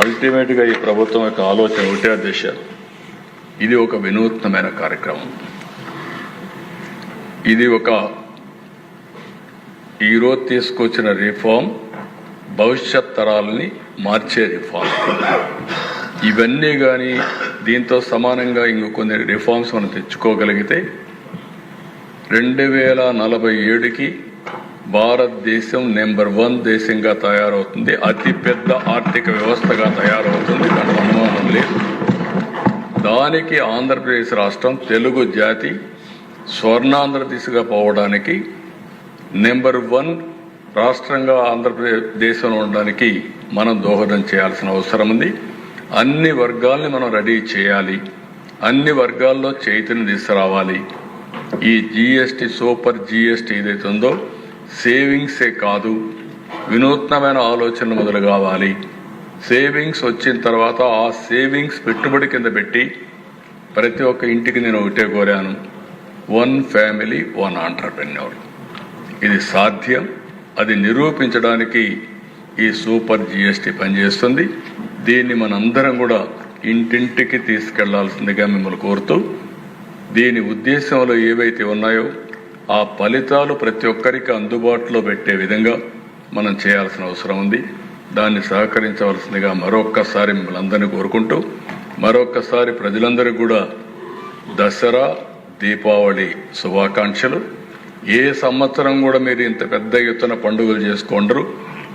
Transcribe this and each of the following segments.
అల్టిమేట్గా ఈ ప్రభుత్వం యొక్క ఆలోచన ఒకటే ఉద్దేశాలు ఇది ఒక వినూత్నమైన కార్యక్రమం. ఇది ఒక ఈరోజు తీసుకొచ్చిన రిఫార్మ్ భవిష్యత్ తరాలని మార్చే రిఫార్మ్ ఇవన్నీ కానీ దీంతో సమానంగా ఇంకో కొన్ని రిఫార్మ్స్ మనం తెచ్చుకోగలిగితే రెండు వేల నలభై ఏడుకి భారతదేశం నెంబర్ వన్ దేశంగా తయారవుతుంది. అతిపెద్ద ఆర్థిక వ్యవస్థగా తయారవుతుంది. దానికి అనుమానం లేదు. దానికి ఆంధ్రప్రదేశ్ రాష్ట్రం తెలుగు జాతి స్వర్ణాంధ్ర దిశగా పోవడానికి నెంబర్ వన్ రాష్ట్రంగా ఆంధ్రప్రదేశ్ దేశంలో ఉండడానికి మనం దోహదం చేయాల్సిన అవసరం ఉంది. అన్ని వర్గాల్ని మనం రెడీ చేయాలి. అన్ని వర్గాల్లో చైతన్యం తీసుకురావాలి ఈ జీఎస్టీ సూపర్ జిఎస్టి ఏదైతే ఉందో సేవింగ్సే కాదు వినూత్నమైన ఆలోచనలు మొదలు కావాలి. సేవింగ్స్ వచ్చిన తర్వాత ఆ సేవింగ్స్ పెట్టుబడి కింద పెట్టి ప్రతి ఒక్క ఇంటికి నేను ఒకటే కోరాను. వన్ ఫ్యామిలీ వన్ ఆంటర్ప్రెన్యూర్ ఇది సాధ్యం. అది నిరూపించడానికి ఈ సూపర్ జిఎస్టీ పనిచేస్తుంది. దీన్ని మనందరం కూడా ఇంటింటికి తీసుకెళ్ళాల్సిందిగా మిమ్మల్ని కోరుతూ దీని ఉద్దేశంలో ఏవైతే ఉన్నాయో ఆ ఫలితాలు ప్రతి ఒక్కరికి అందుబాటులో పెట్టే విధంగా మనం చేయాల్సిన అవసరం ఉంది. దాన్ని సహకరించవలసిందిగా మరొక్కసారి మిమ్మల్ని అందరినీ కోరుకుంటూ మరొక్కసారి ప్రజలందరికీ కూడా దసరా దీపావళి శుభాకాంక్షలు. ఏ సంవత్సరం కూడా మీరు ఇంత పెద్ద ఎత్తున పండుగలు చేసుకోండరు.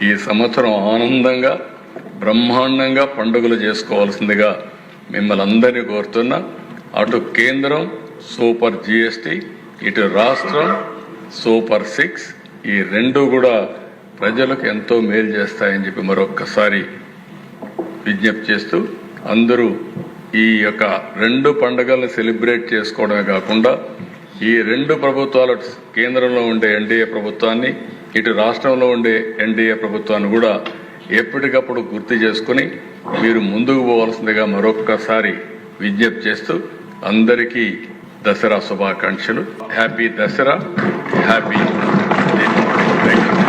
ఈ సంవత్సరం ఆనందంగా బ్రహ్మాండంగా పండుగలు చేసుకోవాల్సిందిగా మిమ్మల్ని అందరినీ కోరుతున్నా. అటు కేంద్రం సూపర్ జిఎస్టి ఇటు రాష్ట్రం సూపర్ సిక్స్ ఈ రెండు కూడా ప్రజలకు ఎంతో మేలు చేస్తాయని చెప్పి మరొక్కసారి విజ్ఞప్తి చేస్తూ అందరూ ఈ యొక్క రెండు పండుగలను సెలబ్రేట్ చేసుకోవడమే కాకుండా ఈ రెండు ప్రభుత్వాలు కేంద్రంలో ఉండే ఎన్డీఏ ప్రభుత్వాన్ని ఇటు రాష్ట్రంలో ఉండే ఎన్డీఏ ప్రభుత్వాన్ని కూడా ఎప్పటికప్పుడు గుర్తు చేసుకుని మీరు ముందుకు పోవాల్సిందిగా మరొక్కసారి విజ్ఞప్తి చేస్తూ అందరికీ దసరా శుభాకాంక్షలు. హ్యాపీ దసరా. హ్యాపీ దీపావళి